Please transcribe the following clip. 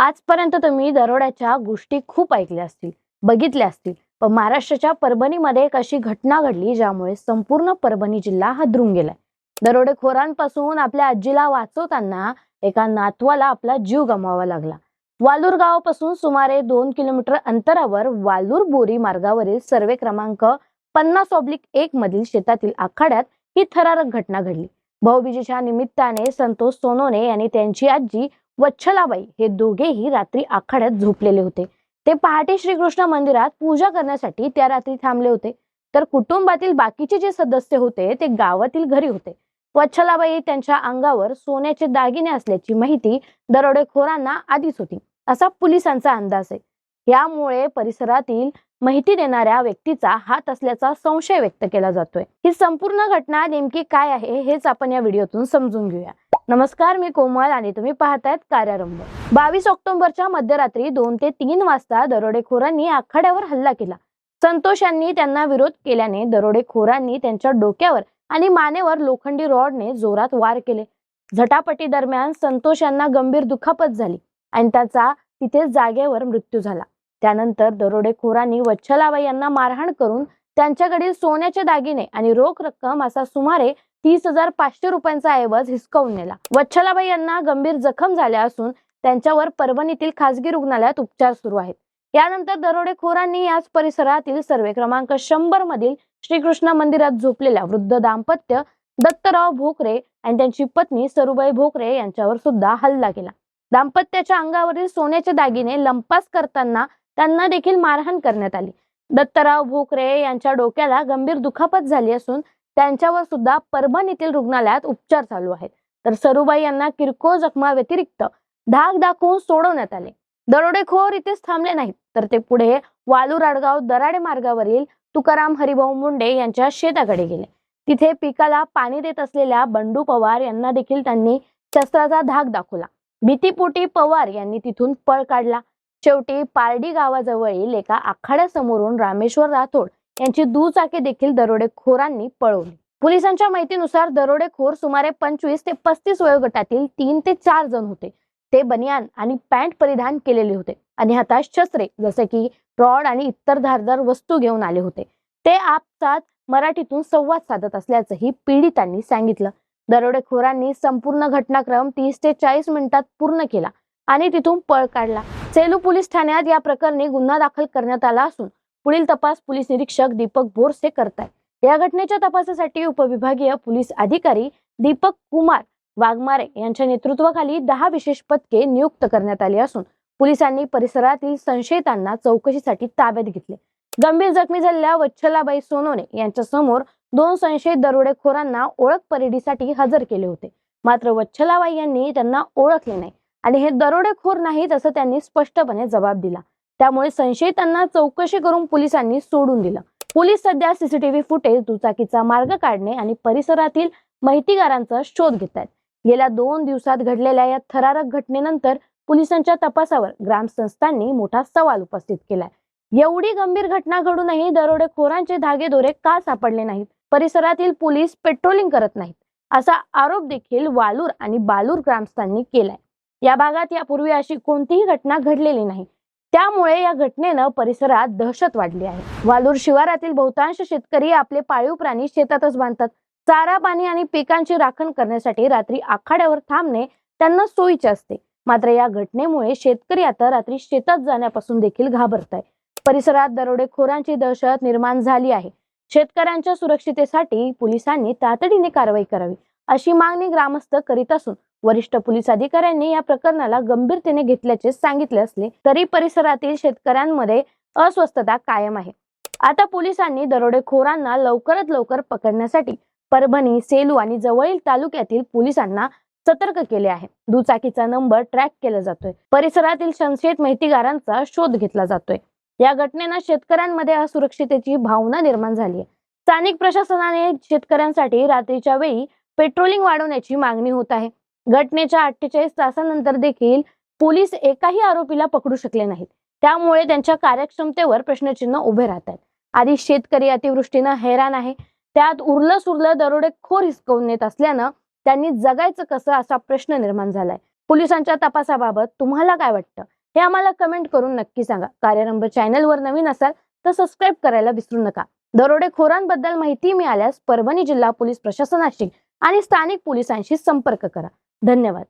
आजपर्यंत तुम्ही दरोड्याच्या गोष्टी खूप ऐकल्या असतील बघितल्या असतील. पण महाराष्ट्राच्या परभणीमध्ये एक अशी घटना घडली ज्यामुळे संपूर्ण परभणी जिल्हा हादरून गेलाय. दरोडेखोरांपासून आपल्या आजीला वाचवताना एका नातवाला आपला जीव गमवावा लागला. वालूर गावापासून सुमारे दोन किलोमीटर अंतरावर वालूर बोरी मार्गावरील सर्वे क्रमांक पन्नास ऑब्लिक एक मधील शेतातील आखाड्यात ही थरारक घटना घडली. भाऊबीजेच्या निमित्ताने संतोष सोनोने आणि त्यांची आजी वच्छलाबाई हे दोघेही रात्री आखाड्यात झोपलेले होते. ते पहाटे श्रीकृष्ण मंदिरात पूजा करण्यासाठी त्या रात्री थांबले होते. तर कुटुंबातील बाकीचे जे सदस्य होते ते गावातील घरी होते. वच्छलाबाई त्यांच्या अंगावर सोन्याचे दागिने असल्याची माहिती दरोडेखोरांना आधीच होती. असा पोलिसांचा अंदाज आहे. यामुळे परिसरातील माहिती देणाऱ्या व्यक्तीचा हात असल्याचा संशय व्यक्त केला जातोय. ही संपूर्ण घटना नेमकी काय आहे हेच आपण या व्हिडिओतून समजून घेऊया. नमस्कार मी कोमल आणि तुम्ही पाहतायत कार्यारंभ. बावीस ऑक्टोबरच्या मध्यरात्री दोन ते तीन वाजता दरोडेखोरांनी आखाड्यावर हल्ला केला. संतोष यांनी त्यांना विरोध केल्याने दरोडेखोरांनी त्यांच्या डोक्यावर आणि मानेवर लोखंडी रॉडने जोरात वार केले. झटापटी दरम्यान संतोष यांना गंभीर दुखापत झाली आणि त्याचा तिथे जागेवर मृत्यू झाला. त्यानंतर दरोडेखोरांनी वच्छलाबाई यांना मारहाण करून त्यांच्याकडील सोन्याचे दागिने आणि रोख रक्कम असा सुमारे तीस हजार पाचशे रुपयांचा ऐवज हिसकावून नेला वच्छलाबाई यांना गंभीर जखम झाल्या असून त्यांच्यावर परभणीतील खासगी रुग्णालयात उपचार सुरू आहेत. यानंतर दरोडेखोरांनी याच परिसरातील सर्वे क्रमांक शंभर मधील श्रीकृष्ण मंदिरात झोपलेल्या वृद्ध दाम्पत्य दत्तराव भोकरे आणि त्यांची पत्नी सरुबाई भोकरे यांच्यावर सुद्धा हल्ला केला. दाम्पत्याच्या अंगावरील सोन्याचे दागिने लंपास करताना त्यांना देखील मारहाण करण्यात आली. दत्तराव भोकरे यांच्या डोक्याला गंभीर दुखापत झाली असून त्यांच्यावर सुद्धा परभणीतील रुग्णालयात उपचार चालू आहेत. तर सरुबाई यांना किरकोळ जखमा व्यतिरिक्त धाक दाखवून सोडवण्यात आले. दरोडेखोर इथेच थांबले नाहीत. तर ते पुढे वालू राडगाव दराडे मार्गावरील तुकाराम हरिभाऊ मुंडे यांच्या शेताकडे गेले. तिथे पिकाला पाणी देत असलेल्या बंडू पवार यांना देखील त्यांनी शस्त्राचा धाक दाखवला. भीतीपोटी पवार यांनी तिथून पळ काढला. शेवटी पारडी गावाजवळील एका आखाड्यासमोरून रामेश्वर राठोड यांची दुचाकी देखील दरोडेखोरांनी पळवली. पोलिसांच्या माहितीनुसार दरोडेखोर सुमारे पंचवीस ते पस्तीस वयोगटातील तीन ते चार जण होते. ते बनियान आणि पॅन्ट परिधान केलेले होते. आणि हातात शस्त्रे जसे की रॉड आणि इतर धारदार वस्तू घेऊन आले होते. ते आपसात मराठीतून संवाद साधत असल्याचंही पीडितांनी सांगितलं. दरोडेखोरांनी संपूर्ण घटनाक्रम तीस ते चाळीस मिनिटात पूर्ण केला आणि तिथून पळ काढला. सेलू पोलीस ठाण्यात या प्रकरणी गुन्हा दाखल करण्यात आला असून पुढील तपास पोलीस निरीक्षक दीपक बोरसे करतायत. या घटनेच्या तपासासाठी उपविभागीय पोलीस अधिकारी दीपक कुमार वाघमारे यांच्या नेतृत्वाखाली दहा विशेष पथके नियुक्त करण्यात आली असून पोलिसांनी परिसरातील संशयितांना चौकशीसाठी ताब्यात घेतले. गंभीर जखमी झालेल्या वच्छलाबाई सोनोने यांच्या समोर दोन संशयित दरोडेखोरांना ओळख परेडीसाठी हजर केले होते. मात्र वच्छलाबाई यांनी त्यांना ओळखले नाही आणि हे दरोडेखोर नाहीत असं त्यांनी स्पष्टपणे जबाब दिला. त्यामुळे संशयितांना चौकशी करून पोलिसांनी सोडून दिलं. पोलीस सध्या सीसीटीव्ही फुटेज दुचाकीचा मार्ग काढणे आणि परिसरातील माहितीगारांचा शोध घेत आहेत गेल्या दोन दिवसात घडलेल्या या थरारक घटनेनंतर पोलिसांच्या तपासावर ग्रामसंस्थांनी मोठा सवाल उपस्थित केलाय. एवढी गंभीर घटना घडूनही दरोडेखोरांचे धागेदोरे का सापडले नाहीत? परिसरातील पोलीस पेट्रोलिंग करत नाहीत. असा आरोप देखील वालूर आणि बालूर ग्रामस्थांनी केलाय. या भागात यापूर्वी अशी कोणतीही घटना घडलेली नाही. त्यामुळे या घटनेनं परिसरात दहशत वाढली आहे. वालूर शिवारातील बहुतांश शेतकरी आपले पाळीव प्राणी शेतातच बांधतात. चारा पाणी आणि पिकांची राखण करण्यासाठी रात्री आखाड्यावर थांबणे त्यांना सोयीचे असते. मात्र या घटनेमुळे शेतकरी आता रात्री शेतात जाण्यापासून देखील घाबरत आहे परिसरात दरोडेखोरांची दहशत निर्माण झाली आहे. शेतकऱ्यांच्या सुरक्षितेसाठी पोलिसांनी तातडीने कारवाई करावी अशी मागणी ग्रामस्थ करीत असून वरिष्ठ पोलीस अधिकाऱ्यांनी या प्रकरणाला गंभीरतेने घेतल्याचे सांगितले असले तरी परिसरातील शेतकऱ्यांमध्ये अस्वस्थता कायम आहे. आता पोलिसांनी दरोडेखोरांना लवकरात लवकर पकडण्यासाठी परभणी सेलू आणि जवळील तालुक्यातील पोलिसांना सतर्क केले आहे. दुचाकीचा नंबर ट्रॅक केला जातोय. परिसरातील संशयित माहितीगारांचा शोध घेतला जातोय. या घटनेनं शेतकऱ्यांमध्ये असुरक्षितेची भावना निर्माण झाली आहे. स्थानिक प्रशासनाने शेतकऱ्यांसाठी रात्रीच्या वेळी पेट्रोलिंग वाढवण्याची मागणी होत आहे. घटनेच्या अठ्ठेचाळीस तासानंतर देखील पोलीस एकाही आरोपीला पकडू शकले नाहीत. त्यामुळे त्यांच्या कार्यक्षमतेवर प्रश्नचिन्ह उभे राहतात. आधी शेतकरी अतिवृष्टीनं हैराण आहे. त्यात उरलं सुरलं दरोडेखोर हिसकवून नेत असल्यानं त्यांनी जगायचं कसं असा प्रश्न निर्माण झालाय. पोलिसांच्या तपासाबाबत तुम्हाला काय वाटतं? हे आम्हाला कमेंट करून नक्की सांगा. कार्यरंभ चॅनलवर नवीन असाल तर सबस्क्राईब करायला विसरू नका. दरोडेखोरांबद्दल माहिती मिळाल्यास परभणी जिल्हा पोलीस प्रशासनाशी आणि स्थानिक पोलिसांशी संपर्क करा. धन्यवाद.